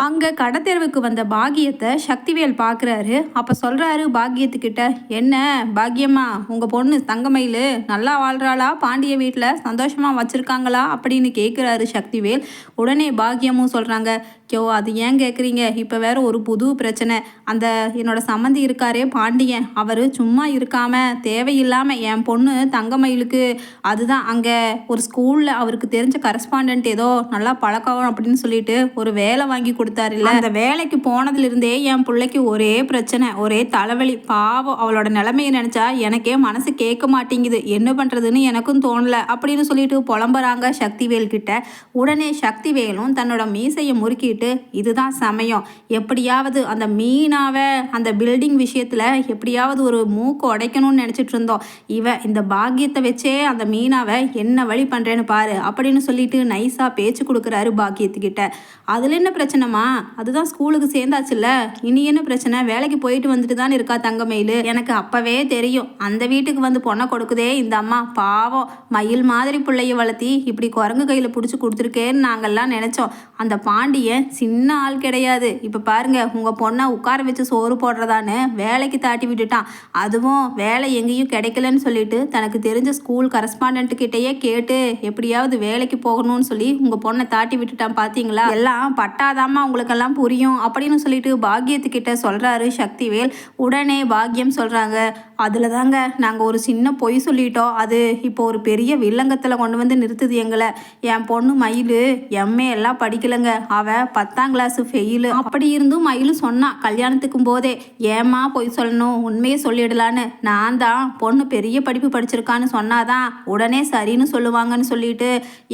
அங்கே கடத்தெருவுக்கு வந்த பாக்கியத்தை சக்திவேல் பார்க்குறாரு அப்போ சொல்கிறாரு பாக்கியத்துக்கிட்ட என்ன பாக்கியம்மா உங்கள் பொண்ணு தங்கமயில் நல்லா வாழ்கிறாளா பாண்டிய வீட்டில் சந்தோஷமாக வச்சுருக்காங்களா? அப்படின்னு கேட்குறாரு சக்திவேல். உடனே பாக்கியமும் சொல்கிறாங்க யோ அது ஏன் கேட்குறீங்க இப்போ வேற ஒரு புது பிரச்சனை. அந்த என்னோட சம்மந்தி இருக்காரே பாண்டியன். அவர் சும்மா இருக்காமல் தேவையில்லாமல் என் பொண்ணு தங்கமயிலுக்கு அதுதான் அங்கே ஒரு ஸ்கூலில் அவருக்கு தெரிஞ்ச கரஸ்பாண்டன்ட் ஏதோ நல்லா பழக்கம் அப்படின்னு சொல்லிட்டு ஒரு வேலை வாங்கி கொடுத்தாரு இல்ல அந்த வேலைக்கு போனதுலேருந்தே என் பிள்ளைக்கு ஒரே பிரச்சனை ஒரே தலைவலி. பாவம் அவளோட நிலைமையை நினச்சா எனக்கே மனசு கேட்க மாட்டேங்குது. என்ன பண்ணுறதுன்னு எனக்கும் தோணல அப்படின்னு சொல்லிட்டு புலம்புறாங்க சக்திவேல் கிட்ட. உடனே சக்திவேலும் தன்னோட மீசையை முறுக்கிட்டு இதுதான் சமயம். எப்படியாவது அந்த மீனாவை அந்த பில்டிங் விஷயத்தில் எப்படியாவது ஒரு மூக்கு உடைக்கணும்னு நினச்சிட்டு இருந்தோம். இவ இந்த பாக்கியத்தை வச்சே அந்த மீனாவை என்ன வழி பண்ணுறேன்னு பாரு அப்படின்னு சொல்லிட்டு நைஸாக பேச்சு கொடுக்குறாரு பாக்கியத்துக்கிட்ட. அதில் என்ன பிரச்சனைமா அதுதான் ஸ்கூலுக்கு சேர்ந்தாச்சுல்ல. இனி என்ன பிரச்சனை? வேலைக்கு போயிட்டு வந்துட்டு தான் இருக்கா தங்கமயில்? எனக்கு அப்போவே தெரியும். அந்த வீட்டுக்கு வந்து பொண்ணை கொடுக்குதே இந்த அம்மா. பாவம் மயில் மாதிரி பிள்ளைய வளர்த்தி இப்படி குரங்கு கையில் பிடிச்சி கொடுத்துருக்கேன்னு நாங்கள்லாம் நினச்சோம். அந்த பாண்டியன் சின்ன ஆள் கிடையாது. இப்போ பாருங்க உங்கள் பொண்ணை உட்கார வச்சு சோறு போடுறதான்னு வேலைக்கு தாட்டி விட்டுட்டான். அதுவும் வேலை எங்கேயும் கிடைக்கலன்னு சொல்லிட்டு தனக்கு தெரிஞ்ச ஸ்கூல் கரஸ்பாண்டன்ட் கிட்டேயே கேட்டு எப்படியாவது வேலைக்கு போகணும்னு சொல்லி உங்கள் பொண்ணை தாட்டி விட்டுட்டான் பார்த்தீங்களா எல்லாம் பட்டாதாம்மா உங்களுக்கெல்லாம் புரியும் அப்படின்னு சொல்லிட்டு பாக்கியத்துக்கிட்ட சொல்கிறாரு சக்திவேல். உடனே பாக்கியம் சொல்கிறாங்க அதில் தாங்க நாங்கள் ஒரு சின்ன பொய் சொல்லிட்டோம். அது இப்போ ஒரு பெரிய வில்லங்கத்தில் கொண்டு வந்து நிறுத்துது எங்களை. என் பொண்ணு மயில் எம்ஏ எல்லாம் படிக்கலைங்க. அவள் பத்தாம் கிளாஸ் ஃபெயிலு அப்படி இருந்தும் மயில் சொன்னான் கல்யாணத்துக்கும் போதே ஏமா பொய் சொல்லணும்? உண்மையை சொல்லிடலான்னு. நான் தான். பொண்ணு பெரிய படிப்பு படிச்சிருக்கான்னு சொன்னாதான் உடனே சரின்னு சொல்லுவாங்கன்னு சொல்லிட்டு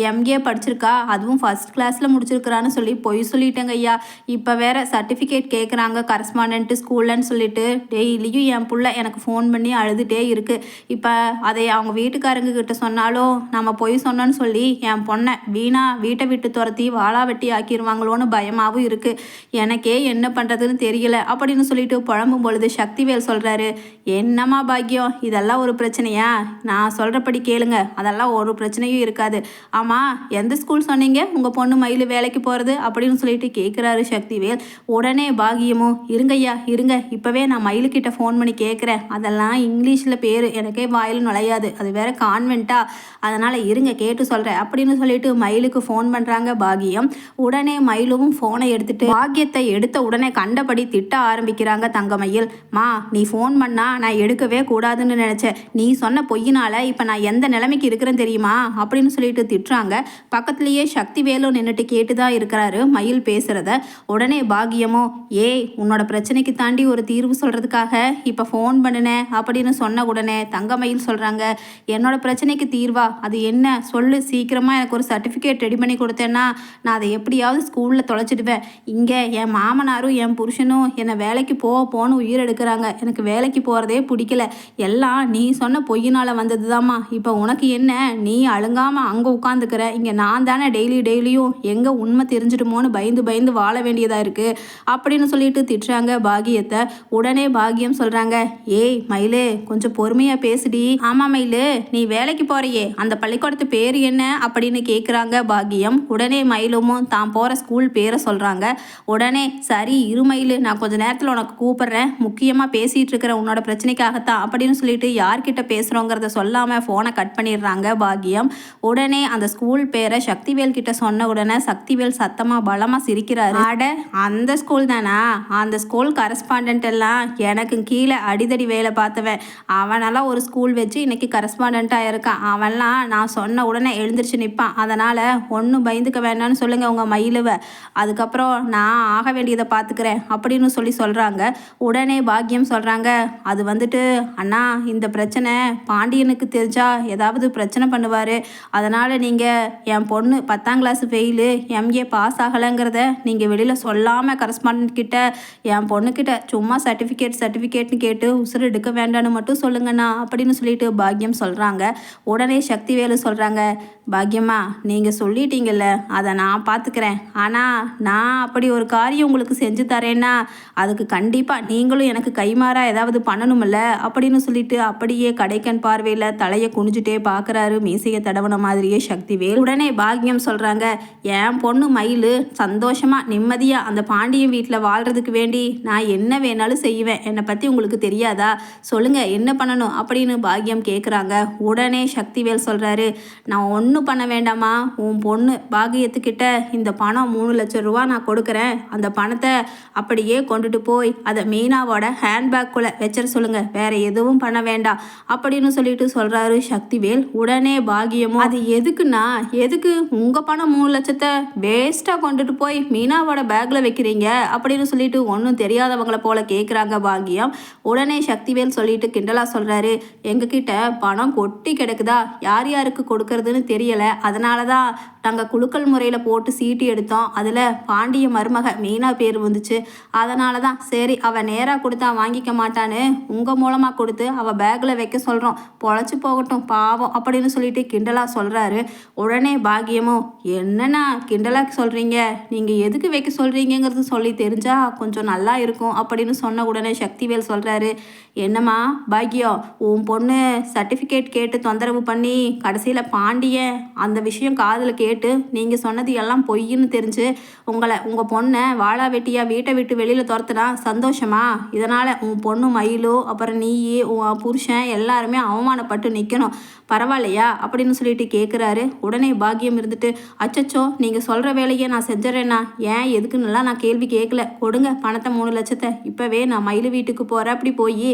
எம்ஏ படிச்சிருக்கா. அதுவும் ஃபஸ்ட் கிளாஸில் முடிச்சிருக்கிறான்னு சொல்லி பொய் சொல்லிட்டேங்க. ஐயா இப்போ வேற சர்டிஃபிகேட் கேட்குறாங்க கரஸ்பாண்டன்ட் ஸ்கூல்லன்னு சொல்லிட்டு. டெய்லியும் என் பிள்ளை எனக்கு ஃபோன் பண்ணி அழுதுகிட்டே இருக்குது இப்போ அதை அவங்க வீட்டுக்காரங்க கிட்ட சொன்னாலும் நம்ம பொய் சொன்னோன்னு சொல்லி என் பொண்ணை வீணா வீட்டை விட்டு துரத்தி வாழா வெட்டி ஆக்கிடுவாங்களோன்னு பயமாகவும் இருக்குது எனக்கே என்ன பண்ணுறதுன்னு தெரியல. அப்படின்னு சொல்லிட்டு புழம்பும் பொழுது சக்திவேல் சொல்கிறாரு என்னம்மா பாக்கியம்? இதெல்லாம் ஒரு பிரச்சனையா? நான் சொல்கிறபடி கேளுங்க. அதெல்லாம் ஒரு பிரச்சனையும் இருக்காது. ஆமாம் எந்த ஸ்கூல் சொன்னீங்க? உங்கள் பொண்ணு மயில் வேலைக்கு போகிறது அப்படின்னு சொல்லிட்டு கேட்குறாரு சக்திவேல். உடனே பாகியமும் இருங்கய்யா இருங்க. இப்போவே நான் மயிலுக்கிட்ட ஃபோன் பண்ணி கேட்குறேன். அதெல்லாம் இங்கிலீஷில் பேர். எனக்கே வாயில் நுழையாது. அது வேற கான்வெண்ட்டா அதனால் இருங்க கேட்டு சொல்கிறேன் அப்படின்னு சொல்லிட்டு மயிலுக்கு ஃபோன் பண்ணுறாங்க பாகியம். உடனே மயிலும் ஃபோனை எடுத்துட்டு பாக்கியத்தை எடுத்த உடனே கண்டபடி திட்ட ஆரம்பிக்கிறாங்க தங்கமயில். மா நீ ஃபோன் பண்ணா நான் எடுக்கவே கூடாதுன்னு நினச்சேன். நீ சொன்ன பொய்யினால இப்போ நான் எந்த நிலைமைக்கு இருக்கிறேன்னு தெரியுமா? அப்படின்னு சொல்லிட்டு திட்டுறாங்க. பக்கத்துலேயே சக்தி வேலும் நின்றுட்டு கேட்டு தான் இருக்கிறாரு. மயில் பேசுகிறது உடனே பாகியமோ ஏய் உன்னோட பிரச்சனைக்கு தாண்டி ஒரு தீர்வு சொல்கிறதுக்காக இப்போ ஃபோன் பண்ணினேன் அப்படின்னு சொன்ன உடனே தங்கமயில் சொல்கிறாங்க என்னோட பிரச்சனைக்கு தீர்வா? அது என்ன? சொல்லு சீக்கிரமாக எனக்கு ஒரு சர்டிஃபிகேட் ரெடி பண்ணி கொடுத்தேன்னா நான் அதை எப்படியாவது ஸ்கூலில் தொலைச்சிடுவேன். இங்கே என் மாமனாரும் என் புருஷனும் என்னை வேலைக்கு போ போன்னு உயிர் எடுக்கிறாங்க. எனக்கு வேலைக்கு போகிறதே பிடிக்கல. எல்லாம் நீ சொன்ன பொய்யினால் வந்தது தாம்மா இப்போ உனக்கு என்ன? நீ அழுங்காமல் அங்கே உட்காந்துக்கிற இங்கே நான் தானே டெய்லி டெய்லியும் எங்கே உண்மை தெரிஞ்சிடுமோன்னு பயந்து பயந்து வாழ வேண்டியதாக இருக்குது அப்படின்னு சொல்லிட்டு திட்டுறாங்க பாகியத்தை. உடனே பாகியம் சொல்கிறாங்க ஏய் மயிலு கொஞ்சம் பொறுமையாக பேசுடி. ஆமாம் மயிலு நீ வேலைக்கு போறியே அந்த பள்ளிக்கூடத்து பேர் என்ன? அப்படின்னு கேட்குறாங்க பாகியம். உடனே மயிலும் தான் போகிற ஸ்கூல் பேரை சொல்கிறாங்க உடனே சரி இரு மயிலு நான் கொஞ்சம் நேரத்தில் உனக்கு கூப்பிட்றேன். முக்கியமாக பேசிகிட்டு இருக்கிற உன்னோட பிரச்சனைக்காகத்தான். அப்படின்னு சொல்லிட்டு யார்கிட்ட பேசுகிறோங்கிறத சொல்லாமல் ஃபோனை கட் பண்ணிடுறாங்க பாகியம். உடனே அந்த ஸ்கூல் பேரை சக்திவேல் கிட்ட சொன்ன உடனே சக்திவேல் சத்தமாக பலமாக சிரிக்கிறாரு. அட அந்த ஸ்கூல் தானா? அந்த ஸ்கூல் கரஸ்பாண்டன்ட் எல்லாம் எனக்கு கீழே அடிதடி வேலை பார்த்தவன். அவனெல்லாம் ஒரு ஸ்கூல் வச்சு இன்னைக்கு கரஸ்பாண்டாக இருக்கான். அவன்லாம் நான் சொன்ன உடனே எழுந்திரிச்சு நிற்பான் அதனால் ஒன்றும் பயந்துக்க வேண்டாம்னு சொல்லுங்கள் உங்கள் மயிலுவை. அதுக்கப்புறம் நான் ஆக வேண்டியதை பார்த்துக்கிறேன் அப்படின்னு சொல்லி சொல்கிறாங்க உடனே பாக்கியம் சொல்கிறாங்க அது வந்துட்டு அண்ணா இந்த பிரச்சனை பாண்டியனுக்கு தெரிஞ்சா ஏதாவது பிரச்சனை பண்ணுவார். அதனால் நீங்கள் என் பொண்ணு பத்தாம் கிளாஸ் ஃபெயிலு எம்ஏ பாஸ் ஆகலைங்கிறத நீங்கள் வெளியில் சொல்லாமல் கரஸ்பாண்டன்ட் கிட்ட என் பொண்ணுக்கிட்ட சும்மா சர்டிஃபிகேட் சர்டிஃபிகேட்னு கேட்டு உசுறு எடுக்க வேண்டாம்னு மட்டும் சொல்லுங்கண்ணா அப்படின்னு சொல்லிட்டு பாக்கியம் சொல்கிறாங்க உடனே சக்தி வேலு சொல்கிறாங்க பாக்கியம்மா நீங்கள் சொல்லிட்டீங்கல்ல அதை நான் பார்த்துக்கிறேன் ஆனால் நான் அப்படி ஒரு காரியம் உங்களுக்கு செஞ்சு தரேன்னா அதுக்கு கண்டிப்பாக நீங்களும் எனக்கு கைமாறா ஏதாவது பண்ணணுமில்ல அப்படின்னு சொல்லிட்டு அப்படியே கடைக்கன் பார்வையில் தலையை குனிஞ்சுட்டே பார்க்குறாரு மீசையை தடவன மாதிரியே சக்திவேல். உடனே பாக்கியம் சொல்கிறாங்க என் பொண்ணு மயில் சந்தோஷம் சந்தோஷமாக நிம்மதியாக அந்த பாண்டியன் வீட்டில் வாழ்கிறதுக்கு வேண்டி நான் என்ன வேணாலும் செய்வேன். என்னை பற்றி உங்களுக்கு தெரியாதா? சொல்லுங்கள் என்ன பண்ணணும் அப்படின்னு பாக்யம் கேட்குறாங்க உடனே சக்திவேல் சொல்கிறாரு நான் ஒன்றும் பண்ண வேண்டாமா உன் பொண்ணு பாகியத்துக்கிட்ட இந்த பணம் மூணு லட்சம் ரூபா நான் கொடுக்குறேன். அந்த பணத்தை அப்படியே கொண்டுட்டு போய் அதை மீனாவோட ஹேண்ட்பேக்குள்ளே வச்சிட சொல்லுங்கள் வேற எதுவும் பண்ண வேண்டாம். அப்படின்னு சொல்லிட்டு சொல்கிறாரு சக்திவேல். உடனே பாகியமும் அது எதுக்குன்னா எதுக்கு உங்கள் பணம் மூணு லட்சத்தை வேஸ்ட்டாக கொண்டுட்டு போய் மீனாவோட பேக்கில் வைக்கிறீங்க அப்படின்னு சொல்லிட்டு ஒன்றும் தெரியாதவங்களை போல கேட்குறாங்க பாக்கியம் உடனே சக்திவேல் சொல்லிட்டு கிண்டலா சொல்கிறாரு எங்ககிட்ட பணம் கொட்டி கிடக்குதா? யார் யாருக்கு கொடுக்கறதுன்னு தெரியலை. அதனால தான் நாங்கள் குலுக்கல் முறையில் போட்டு சீட்டு எடுத்தோம். அதில் பாண்டிய மருமக மீனா பேர் வந்துச்சு. அதனால தான் சரி அவள் நேராக கொடுத்தா வாங்கிக்க மாட்டான்னு உங்கள் மூலமாக கொடுத்து அவள் பேக்கில் வைக்க சொல்கிறோம் பொழைச்சி போகட்டும் பாவம் அப்படின்னு சொல்லிட்டு கிண்டலா சொல்கிறாரு உடனே பாக்கியமும் என்னண்ணா கிண்டலாக சொல்கிறீங்க நீங்கள் எதுக்கு வைக்க சொல்கிறீங்கிறது சொல்லி தெரிஞ்சால் கொஞ்சம் நல்லா இருக்கும் அப்படின்னு சொன்ன உடனே சக்திவேல் சொல்கிறாரு என்னம்மா பாக்கியம் உன் பொண்ணு சர்டிஃபிகேட் கேட்டு தொந்தரவு பண்ணி கடைசியில் பாண்டியன் அந்த விஷயம் காதில் கேட்டு நீங்கள் சொன்னது எல்லாம் பொய்ன்னு தெரிஞ்சு உங்களை உங்கள் பொண்ணை வாழா வெட்டியாக வீட்டை விட்டு வெளியில் துரத்துனா சந்தோஷமா? இதனால் உன் பொண்ணு மயிலோ அப்புறம் நீ உன் புருஷன் எல்லாருமே அவமானப்பட்டு நிற்கணும் பரவாயில்லையா? அப்படின்னு சொல்லிட்டு கேட்குறாரு உடனே பாக்கியம் இருந்துட்டு அச்சச்சோ நீங்கள் சொல்கிற வேலையை நான் செஞ்சிடறேன்னா ஏன் எதுக்குன்னுலாம் நான் கேள்வி கேட்கல. கொடுங்க பணத்தை மூணு லட்சத்தை. இப்போவே நான் மயில் வீட்டுக்கு போகிறேன் அப்படி போய்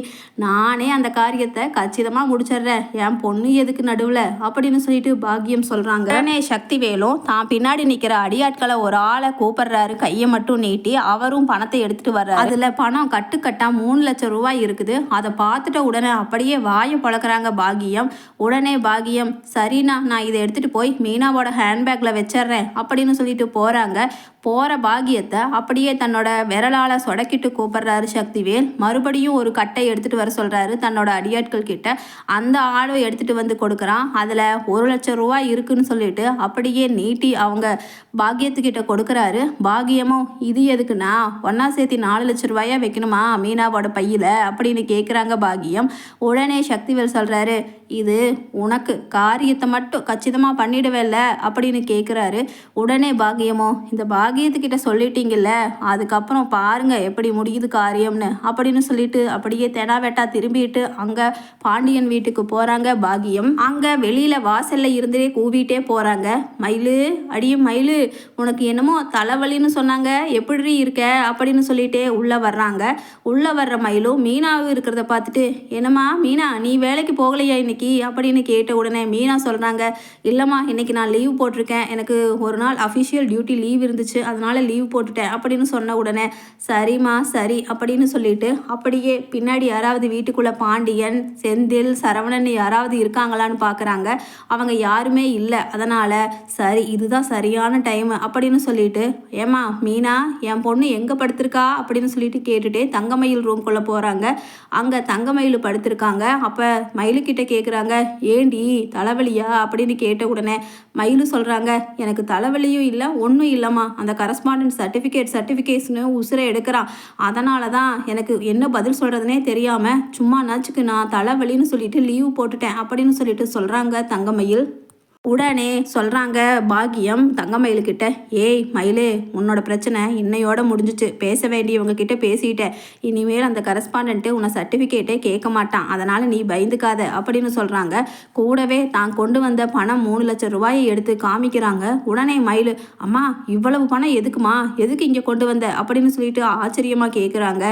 நானே அந்த காரியத்தை கச்சிதமாக முடிச்சிடுறேன். என் பொண்ணு எதுக்கு நடுவில்? அப்படின்னு சொல்லிட்டு பாக்கியம் சொல்கிறாங்க உடனே சக்தி வேலும் தான் பின்னாடி நிற்கிற அடியாட்களை ஒரு ஆளை கூப்பிடுறாரு. கையை மட்டும் நீட்டி அவரும் பணத்தை எடுத்துட்டு வர்றாரு. அதில் பணம் கட்டுக்கட்டாக மூணு லட்சம் ரூபாய் இருக்குது. அதை பார்த்துட்ட உடனே அப்படியே வாயை பழக்கிறாங்க பாகியம் உடனே பாகியம் சரிண்ணா நான் இதை எடுத்துகிட்டு போய் மீனாவோட ஹேண்ட்பேக்கில் வச்சிடுறேன். அப்படின்னு சொல்லிட்டு போகிறாங்க போகிற பாகியத்தை அப்படியே தன்னோட விரலால் சொடக்கிட்டு கூப்பிடுறாரு சக்திவேல். மறுபடியும் ஒரு கட்டை எடுத்துகிட்டு வர சொல்கிறாரு தன்னோட அடியாட்கள் கிட்ட. அந்த ஆளும் எடுத்துகிட்டு வந்து கொடுக்குறான். அதில் ஒரு லட்சம் ரூபாய் இருக்குன்னு சொல்லிட்டு அப்படியே நீட்டி அவங்க பாக்கியத்துக்கிட்ட கொடுக்குறாரு. பாகியமும் இது எதுக்குன்னா ஒன்றா சேர்த்து நாலு லட்சம் ரூபாயா வைக்கணுமா? மீனாவோட பையில்? அப்படின்னு கேட்குறாங்க பாகியம். உடனே சக்திவேல் சொல்கிறாரு இது உனக்கு காரியத்தை மட்டும் கச்சிதமாக பண்ணிடுவேல்ல அப்படின்னு கேட்குறாரு உடனே பாகியமோ இந்த பாகியத்துக்கிட்ட சொல்லிட்டீங்கல்ல அதுக்கப்புறம் பாருங்க எப்படி முடியுது காரியம்னு அப்படின்னு சொல்லிட்டு அப்படியே தெனாவெட்டா திரும்பிட்டு அங்கே பாண்டியன் வீட்டுக்கு போகிறாங்க பாகியம் அங்கே வெளியில் வாசலில் இருந்தே கூவிட்டே போகிறாங்க மயிலு அடியே மயிலு உனக்கு என்னமோ தலைவலின்னு சொன்னாங்க எப்படி இருக்க அப்படின்னு சொல்லிட்டே உள்ளே வர்றாங்க. உள்ளே வர்ற மயிலும் மீனாவும் இருக்கிறத பார்த்துட்டு என்னம்மா மீனா நீ வேலைக்கு போகலையா இன்னைக்கு? அப்படின்னு கேட்ட உடனே மீனா சொல்கிறாங்க இல்லைம்மா இன்னைக்கு நான் லீவ் போட்டிருக்கேன். எனக்கு ஒரு நாள் அஃபிஷியல் டியூட்டி லீவ் இருந்துச்சு அதனால லீவ் போட்டுட்டேன் அப்படின்னு சொன்ன உடனே சரிம்மா சரி அப்படின்னு சொல்லிட்டு அப்படியே பின்னாடி யாராவது வீட்டுக்குள்ளே பாண்டியன் செந்தில் சரவணன் யாராவது இருக்காங்களான்னு பார்க்குறாங்க அவங்க யாருமே இல்லை அதனால் சரி இதுதான் சரியான டைம் அப்படின்னு சொல்லிட்டு ஏம்மா மீனா என் பொண்ணு எங்கே படுத்திருக்கா? அப்படின்னு சொல்லிட்டு கேட்டுட்டே தங்கமயில் ரூம்குள்ளே போகிறாங்க அங்கே தங்கமயில் படுத்திருக்காங்க. அப்போ மயிலுக்கிட்ட கேட்குறாங்க. ஏண்டி தலைவலியா? அப்படின்னு கேட்ட உடனே மயிலு சொல்கிறாங்க எனக்கு தலைவலியும் இல்லை ஒன்றும் இல்லைம்மா. அந்த கரஸ்பாண்டன்ஸ் சர்டிஃபிகேட் சர்டிஃபிகேட்ஸ்னு உசுரை எடுக்கிறான். அதனால தான் எனக்கு என்ன பதில் சொல்கிறதுனே தெரியாமல் சும்மா நச்சுக்கு நான் தலைவலின்னு சொல்லிட்டு லீவ் போட்டுட்டேன் அப்படின்னு சொல்லிட்டு சொல்கிறாங்க தங்கமயில் உடனே சொல்கிறாங்க பாக்கியம் தங்கமயிலுக்கிட்ட ஏய் மயிலே உன்னோட பிரச்சனை இன்னையோட முடிஞ்சிச்சு. பேச வேண்டியவங்க கிட்ட பேசிட்டேன் இனிமேல் அந்த கரஸ்பாண்ட்டு உன்னை சர்டிஃபிகேட்டே கேட்க மாட்டான். அதனால் நீ பயந்துக்காத அப்படின்னு சொல்கிறாங்க கூடவே தான் கொண்டு வந்த பணம் மூணு லட்சம் ரூபாயை எடுத்து காமிக்கிறாங்க. உடனே மயில் அம்மா இவ்வளவு பணம் எதுக்குமா? எதுக்கு இங்கே கொண்டு வந்த? அப்படின்னு சொல்லிட்டு ஆச்சரியமாக கேட்குறாங்க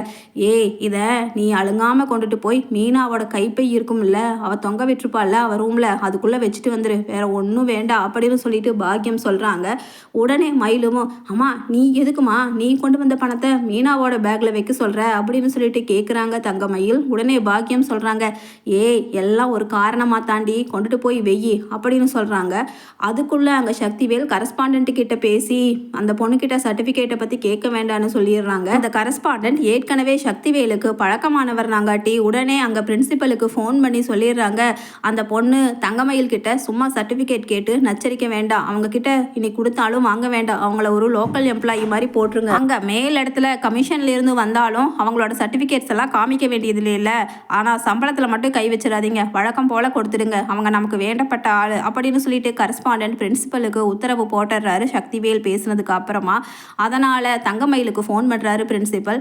ஏய் இதை நீ அழுங்காமல் கொண்டுட்டு போய் மீனாவோட கைப்பை இருக்கும்ல அவள் தொங்க விட்டுருப்பாள்ல அவள் ரூமில் அதுக்குள்ளே வச்சுட்டு வந்துரு. வேற ஒன்றும் வேண்டாம் அப்படின்னு சொல்லிட்டு பாக்கியம் சொல்கிறாங்க உடனே மயிலும் அம்மா நீ எதுக்குமா? நீ கொண்டு வந்த பணத்தை மீனாவோட பேக்கில் வைக்க சொல்கிற அப்படின்னு சொல்லிட்டு கேட்குறாங்க தங்கமயில் உடனே பாக்கியம் சொல்கிறாங்க ஏய் எல்லாம் ஒரு காரணமாக தாண்டி கொண்டுட்டு போய் வெயி அப்படின்னு சொல்கிறாங்க அதுக்குள்ளே அங்கே சக்திவேல் கரஸ்பாண்டன்ட் கிட்ட பேசி அந்த பொண்ணுக்கிட்ட சர்டிஃபிகேட்டை பற்றி கேட்க வேண்டாம்னு சொல்லிடுறாங்க. அந்த கரஸ்பாண்டன்ட் ஏற்கனவே சக்திவேலுக்கு பழக்கமானவர் நாங்காட்டி உடனே அங்கே பிரின்சிபலுக்கு ஃபோன் பண்ணி சொல்லிடுறாங்க. அந்த பொண்ணு தங்கமயில் கிட்ட சும்மா சர்டிஃபிகேட் சர்டிஃபிகேட் கேட்டு நச்சரிக்க வேண்டாம். அவங்க கிட்ட இன்னைக்கு கொடுத்தாலும் வாங்க வேண்டாம். அவங்கள ஒரு லோக்கல் எம்ப்ளாயி மாதிரி போட்டுருங்க. அங்கே மேல் இடத்துல கமிஷன்ல இருந்து வந்தாலும் அவங்களோட சர்டிஃபிகேட்ஸ் எல்லாம் காமிக்க வேண்டியது இல்லை. ஆனால் சம்பளத்தில் மட்டும் கை வச்சிடாதீங்க. வழக்கம் போல கொடுத்துடுங்க. அவங்க நமக்கு வேண்டப்பட்ட ஆள் அப்படின்னு சொல்லிட்டு கரஸ்பாண்டன்ட் பிரின்சிபலுக்கு உத்தரவு போட்டுடுறாரு சக்திவேல் பேசினதுக்கு அப்புறமா. அதனால் தங்கமயிலுக்கு ஃபோன் பண்ணுறாரு பிரின்சிபல்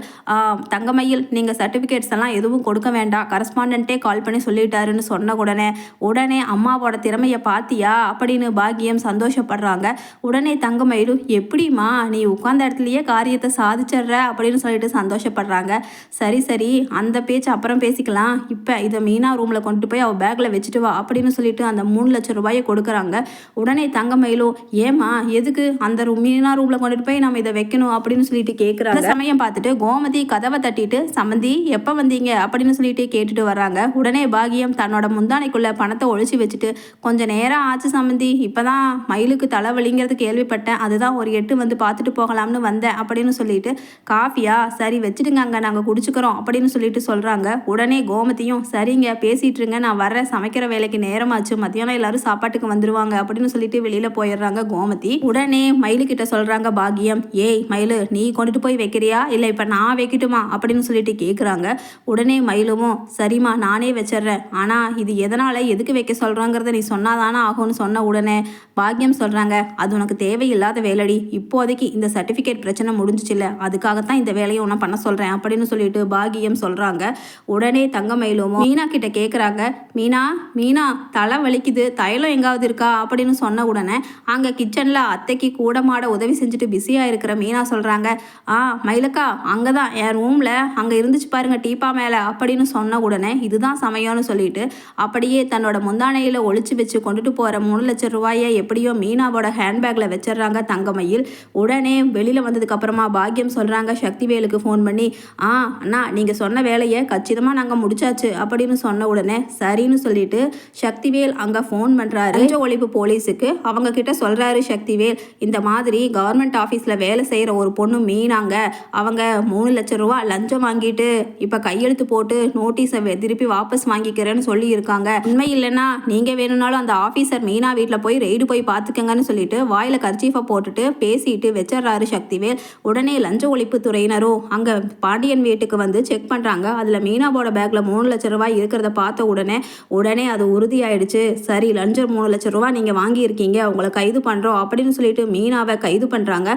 தங்கமயில் நீங்கள் சர்டிஃபிகேட்ஸ் எல்லாம் எதுவும் கொடுக்க வேண்டாம். கரஸ்பாண்டன்ட்டே கால் பண்ணி சொல்லிட்டாருன்னு சொன்ன உடனே உடனே அம்மாவோட திறமையை பார்த்தியா? அப்படின்னு பாக்கியம் சந்தோஷப்படுறாங்க. உடனே தங்கமயிலும் எப்படிம்மா நீ உட்கார்ந்த இடத்துலயே காரியத்தை சாதிச்சிடுற? அப்படின்னு சொல்லிட்டு சந்தோஷப்படுறாங்க. சரி சரி அந்த பேச்சு அப்புறம் பேசிக்கலாம். இப்போ இதை மீனா ரூமில் கொண்டு போய் அவள் பேக்கில் வச்சுட்டு வா அப்படின்னு சொல்லிட்டு அந்த மூணு லட்சம் ரூபாயை கொடுக்குறாங்க. உடனே தங்கமயிலும் ஏமா எதுக்கு அந்த ரூம் மீனா ரூமில் கொண்டுட்டு போய் நம்ம இதை வைக்கணும்? அப்படின்னு சொல்லிட்டு கேட்குறாங்க சமயம் பார்த்துட்டு கோமதி கதவை தட்டிட்டு சம்மந்தி எப்போ வந்தீங்க? அப்படின்னு சொல்லிட்டு கேட்டுட்டு வர்றாங்க. உடனே பாகியம் தன்னோட முந்தானைக்குள்ள பணத்தை ஒழிச்சு வச்சுட்டு கொஞ்சம் நேரம் ஆச்சு சம்மந்தி இப்பதான் மயிலுக்கு தலைவலிங்கிறது கேள்விப்பட்டேன். அதுதான் ஒரு எட்டு வந்து பார்த்துட்டு போகலாம்னு வந்தேன் அப்படின்னு சொல்லிட்டு காஃபியா? சரி வச்சுடுங்க அங்கே நாங்கள் குடிச்சுக்கிறோம் அப்படின்னு சொல்லிட்டு சொல்கிறாங்க உடனே கோமதியும் சரிங்க பேசிட்டு நான் வர்றேன். சமைக்கிற வேலைக்கு நேரமாச்சு. மத்தியானம் எல்லாரும் சாப்பாட்டுக்கு வந்துருவாங்க அப்படின்னு சொல்லிட்டு வெளியில் போயிடுறாங்க கோமதி. உடனே மயிலுக்கிட்ட சொல்கிறாங்க பாகியம் ஏய் மயிலு நீ கொண்டுட்டு போய் வைக்கிறியா? இல்லை இப்போ நான் வைக்கட்டுமா? அப்படின்னு சொல்லிட்டு கேட்குறாங்க உடனே மயிலுவும் சரிம்மா நானே வச்சிடுறேன். ஆனால் இது எதனால் எதுக்கு வைக்க சொல்கிறாங்கிறத நீ சொன்னாதானே ஆகும்னு சொன்ன உடனே பாக்கியம் சொல்கிறாங்க அது உனக்கு தேவையில்லாத வேலைடி. இப்போதைக்கு இந்த சர்டிஃபிகேட் பிரச்சனை முடிஞ்சிச்சுல அதுக்காகத்தான் இந்த வேலையை உன்னை பண்ண சொல்கிறேன் அப்படின்னு சொல்லிட்டு பாக்கியம் சொல்கிறாங்க உடனே தங்கமயிலும் மீனா கிட்ட கேட்குறாங்க மீனா மீனா தலை வலிக்குது தைலம் எங்காவது இருக்கா? அப்படின்னு சொன்ன உடனே அங்கே கிச்சனில் அத்தைக்கு கூட மாட உதவி செஞ்சுட்டு பிஸியாக இருக்கிற மீனா சொல்கிறாங்க ஆ மயிலக்கா அங்கே தான் என் ரூமில் அங்கே இருந்துச்சு பாருங்கள் டீப்பா மேலே அப்படின்னு சொன்ன உடனே இதுதான் சமயம்னு சொல்லிட்டு அப்படியே தன்னோட முந்தானையில் ஒழிச்சு வச்சு கொண்டுட்டு போகிற மூணு லட்சம் ரூபாயை எப்படியோ மீனாவோட ஹேண்ட்பேக்கில் வச்சிடுறாங்க தங்கமயில். உடனே வெளியில் வந்ததுக்கப்புறமா பாக்கியம் சொல்கிறாங்க சக்திவேலுக்கு ஃபோன் பண்ணி ஆ அண்ணா நீங்கள் சொன்ன வேலையை கச்சிதமாக நாங்கள் முடிச்சாச்சு அப்படின்னு சொன்ன உடனே சரின்னு சொல்லிட்டு சக்திவேல் அங்கே ஃபோன் பண்ணுறாரு லஞ்ச ஒழிப்பு போலீஸுக்கு அவங்க கிட்ட சொல்கிறாரு சக்திவேல் இந்த மாதிரி கவர்மெண்ட் ஆஃபீஸில் வேலை செய்கிற ஒரு பொண்ணு மீனாங்க. அவங்க மூணு லட்சம் ரூபா லஞ்சம் வாங்கிட்டு இப்போ கையெழுத்து போட்டு நோட்டீஸை திருப்பி வாபஸ் வாங்கிக்கிறேன்னு சொல்லி இருக்காங்க உண்மை இல்லைன்னா நீங்கள் வேணும்னாலும் அந்த ஆஃபீஸர் மீ மீனா வீட்டில் போய் ரெய்டு போய் பார்த்துக்கங்கன்னு சொல்லிட்டு வாயில் கர்ச்சீஃபை போட்டுட்டு பேசிட்டு வச்சிடறாரு சக்திவேல். உடனே லஞ்ச ஒழிப்பு துறையினரும் அங்கே பாண்டியன் வீட்டுக்கு வந்து செக் பண்ணுறாங்க அதில் மீனாவோட பேக்கில் மூணு லட்சம் ரூபாய் இருக்கிறத பார்த்த உடனே உடனே அது உறுதியாயிடுச்சு. சரி லஞ்சம் மூணு லட்சம் ரூபா நீங்கள் வாங்கியிருக்கீங்க உங்களை கைது பண்ணுறோம் அப்படின்னு சொல்லிட்டு மீனாவை கைது பண்ணுறாங்க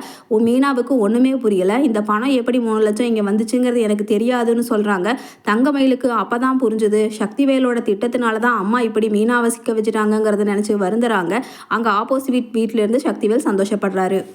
மீனாவுக்கு ஒன்றுமே புரியலை. இந்த பணம் எப்படி மூணு லட்சம் இங்கே வந்துச்சுங்கிறது எனக்கு தெரியாதுன்னு சொல்கிறாங்க தங்கமயிலுக்கு அப்போ தான் புரிஞ்சுது. சக்திவேலோட திட்டத்தினால தான் அம்மா இப்படி மீனாவை சிக்க வச்சுட்டாங்கங்கிறத நினச்சி வருந்துறாங்க. அங்கே ஆப்போசிட் வீட்டிலேருந்து சக்திவேல் சந்தோஷப்படுறாரு.